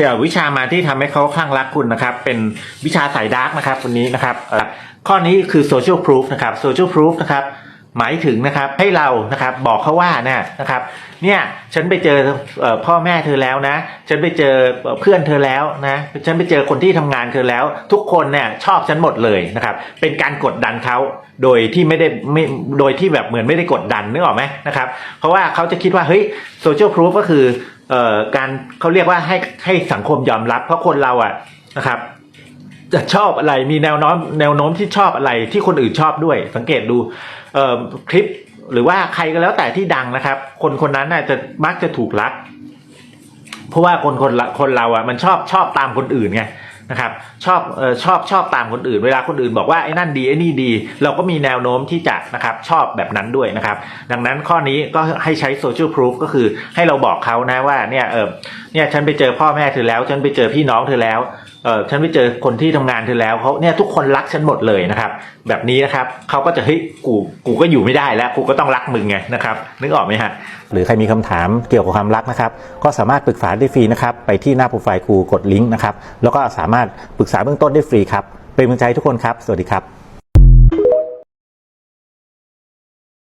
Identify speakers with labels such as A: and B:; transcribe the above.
A: ที่เอาวิชามาที่ทำให้เขาคลั่งรักคุณนะครับ เป็นวิชาสายดาร์กนะครับวันนี้นะครับ ข้อนี้คือ social proof นะครับ social proof นะครับ หมายถึงนะครับให้เรานะครับบอกเขาว่าเนี่ยนะครับเนี่ยฉันไปเจออพ่อแม่เธอแล้วนะ ฉันไปเจอเพื่อนเธอแล้วนะฉันไปเจอคนที่ทำงานเธอแล้ว ทุกคนเนี่ยชอบฉันหมดเลยนะครับเป็นการกดดันเขาโดยที่ไม่ได้ไม่โดยที่แบบเหมือนไม่ได้กดดันนึกออกไหมนะครับเพราะว่าเขาจะคิดว่าเฮ้ยโซเชียลพ o ูฟก็คือออการเขาเรียกว่าให้ให้สังคมยอมรับ เพราะคนเราอะนะครับ จะชอบอะไรมีแนวโน้มแนวโน้มที่ชอบอะไรที่คนอื่นชอบด้วย สังเกตดูเออคลิปหรือว่าใครก็แล้วแต่ที่ดังนะครับ คนคนนั้นน่ะจะมักจะถูกรัก เพราะว่าคนคนคนเราอะมันชอบชอบตามคนอื่นไงนะครับชอบออชอบชอบตามคนอื่น เวลาคนอื่นบอกว่าไอ้นั่นดีไอ้นี่ดี เราก็มีแนวโน้มที่จะนะครับชอบแบบนั้นด้วยนะครับ ดังนั้นข้อนี้ก็ให้ใช้โซเชียลพ o ูฟก็คือให้เราบอกเขานะว่าเนี่ยเออเนี่ยฉันไปเจอพ่อแม่เธอแล้ว ฉันไปเจอพี่น้องเธอแล้วเออฉันไปเจอคนที่ทำงานเธอแล้วเขาเนี่ยทุกคนรักฉันหมดเลยนะครับ แบบนี้นะครับเขาก็จะเฮ้ยกูกูก็อยู่ไม่ได้แล้วกูก็ต้องรักมึงไงนะครับนึกออกไหมฮะหรือใครมีคำถามเกี่ยวกับความรักนะครับ ก็สามารถปรึกษาได้ฟรีนะครับไปที่หน้าโปรไฟล์ครูกดลิงก์นะครับแล้วก็สามารถปรึกษาเบื้องต้นได้ฟรีครับเป็นกำลังใจทุกคนครับ สวัสดีครับ